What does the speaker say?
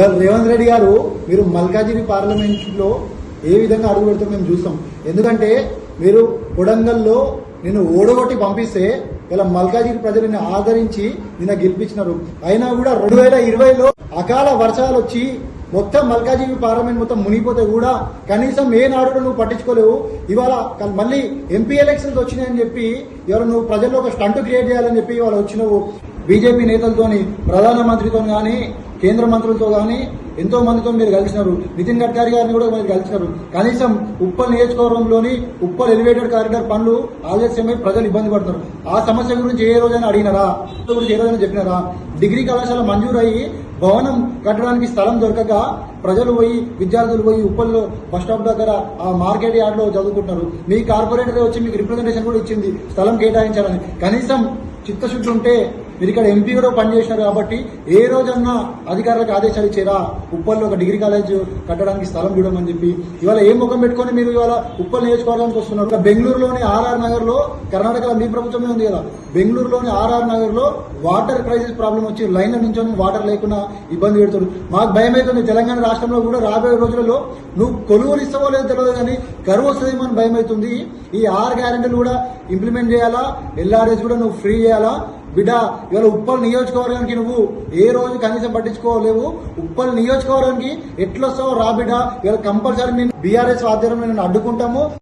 ఇవాళ రేవంత్ రెడ్డి గారు మీరు మల్కాజిరి పార్లమెంట్లో ఏ విధంగా అడుగు పెడతాం మేము చూస్తాం. ఎందుకంటే మీరు కొడంగల్లో నేను ఓడగొట్టి పంపిస్తే ఇలా మల్కాజిరి ప్రజలని ఆదరించి నిన్న గెలిపించినారు. అయినా కూడా రెండు వేల ఇరవైలో అకాల వర్షాలు వచ్చి మొత్తం మల్కాజిరి పార్లమెంట్ మొత్తం మునిగిపోతే కూడా కనీసం ఏ నాడు నువ్వు పట్టించుకోలేవు. ఇవాళ మళ్ళీ ఎంపీ ఎలక్షన్స్ వచ్చినాయని చెప్పి ఇవాళ నువ్వు ప్రజల్లో ఒక స్టంట్ క్రియేట్ చేయాలని చెప్పి ఇవాళ వచ్చినవు. బీజేపీ నేతలతోని ప్రధానమంత్రితో కానీ కేంద్ర మంత్రులతో కానీ ఎంతో మందితో మీరు కలిసినారు. నితిన్ గడ్కరీ గారిని కూడా మీరు కలిసినారు. కనీసం ఉప్పల్ నియోజకవర్గంలోని ఉప్పల్ ఎలివేటెడ్ కారిడార్ పనులు ఆలస్యమై ప్రజలు ఇబ్బంది పడుతున్నారు ఆ సమస్య గురించి ఏ రోజైనా అడిగినారా? గురించి ఏ రోజైనా చెప్పినారా? డిగ్రీ కళాశాల మంజూరయ్యి భవనం కట్టడానికి స్థలం దొరకక ప్రజలు పోయి విద్యార్థులు పోయి ఉప్పల్లో బస్ స్టాప్ దగ్గర ఆ మార్కెట్ యార్డ్లో చదువుకుంటున్నారు. మీ కార్పొరేటర్ వచ్చి మీకు రిప్రజెంటేషన్ కూడా ఇచ్చింది. స్థలం కేటాయించాలని. కనీసం చిత్తశుద్ధి ఉంటే మీరు ఇక్కడ ఎంపీ కూడా పనిచేసినారు కాబట్టి ఏ రోజన్నా అధికారులకు ఆదేశాలు ఇచ్చారా? ఉప్పల్లో ఒక డిగ్రీ కాలేజ్ కట్టడానికి స్థలం చూడమని చెప్పి. ఇవాళ ఏ ముఖం పెట్టుకొని మీరు ఇవాళ ఉప్పల్ నియోజకవర్గానికి వస్తున్నారు? బెంగళూరులోని ఆర్ఆర్ నగర్లో కర్ణాటకలో మీ ప్రభుత్వమే ఉంది కదా. బెంగళూరులోని ఆర్ఆర్ నగర్లో వాటర్ క్రైసిస్ ప్రాబ్లం వచ్చి లైన్ల నుంచి వాటర్ లేకుండా ఇబ్బంది పెడుతుంది మాకు భయం అవుతుంది తెలంగాణ రాష్ట్రంలో కూడా రాబోయే రోజులలో నువ్వు కొలువులు ఇస్తావో లేదో తెలియదు కానీ కరువు వస్తుందేమో అని భయం అవుతుంది ఈ ఆరు గ్యారెంటీలు కూడా ఇంప్లిమెంట్ చేయాలా? ఎల్ఆర్ఎస్ కూడా నువ్వు ఫ్రీ చేయాలా? బిడ్డ ఇవాళ ఉప్పల్ నియోజకవర్గానికి నువ్వు ఏ రోజు కనీసం పట్టించుకోలేవు. ఉప్పల్ నియోజకవర్గానికి ఎట్లొస్తావు రా బిడ్డ. ఇవాళ కంపల్సరీ మేము బీఆర్ఎస్ ఆధ్వర్యంలో నేను అడ్డుకుంటాము.